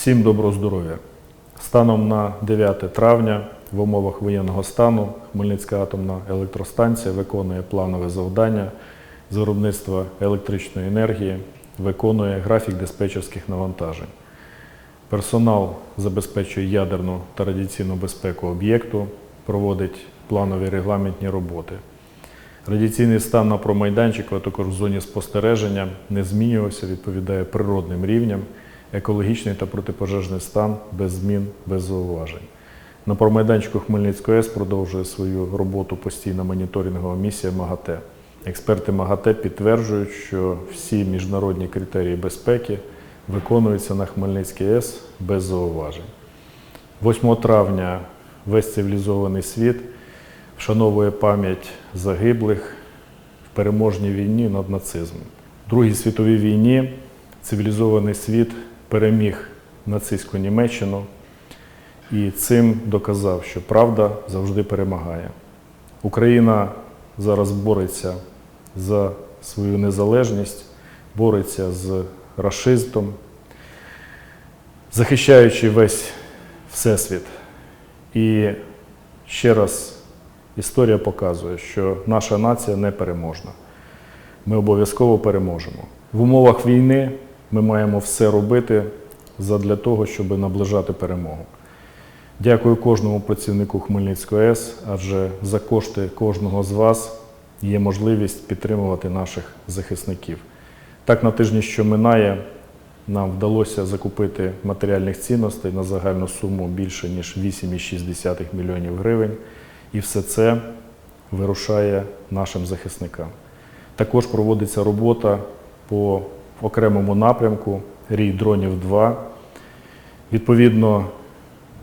Всім доброго здоров'я. Станом на 9 травня в умовах воєнного стану Хмельницька атомна електростанція виконує планове завдання з виробництва електричної енергії, виконує графік диспетчерських навантажень. Персонал забезпечує ядерну та радіаційну безпеку об'єкту, проводить планові регламентні роботи. Радіаційний стан на промайданчику, а також в зоні спостереження не змінювався, відповідає природним рівням, екологічний та протипожежний стан без змін, без зауважень. На промайданчику Хмельницької АЕС продовжує свою роботу постійна моніторингова місія МАГАТЕ. Експерти МАГАТЕ підтверджують, що всі міжнародні критерії безпеки виконуються на Хмельницькій АЕС без зауважень. 8 травня весь цивілізований світ вшановує пам'ять загиблих в переможній війні над нацизмом. В Другій світовій війні цивілізований світ переміг нацистську Німеччину і цим доказав, що правда завжди перемагає. Україна зараз бореться за свою незалежність, бореться з расистом, захищаючи весь всесвіт. І ще раз історія показує, що наша нація непереможна. Ми обов'язково переможемо. В умовах війни ми маємо все робити задля того, щоб наближати перемогу. Дякую кожному працівнику Хмельницької АЕС, адже за кошти кожного з вас є можливість підтримувати наших захисників. Так, на тижні, що минає, нам вдалося закупити матеріальних цінностей на загальну суму більше ніж 8,6 мільйонів гривень. І все це вирушає нашим захисникам. Також проводиться робота по окремому напрямку Рій дронів 2. Відповідно,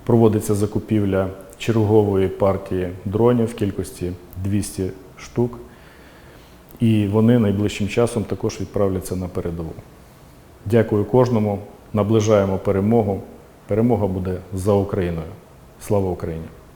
проводиться закупівля чергової партії дронів в кількості 200 штук. І вони найближчим часом також відправляться на передову. Дякую кожному. Наближаємо перемогу. Перемога буде за Україною. Слава Україні!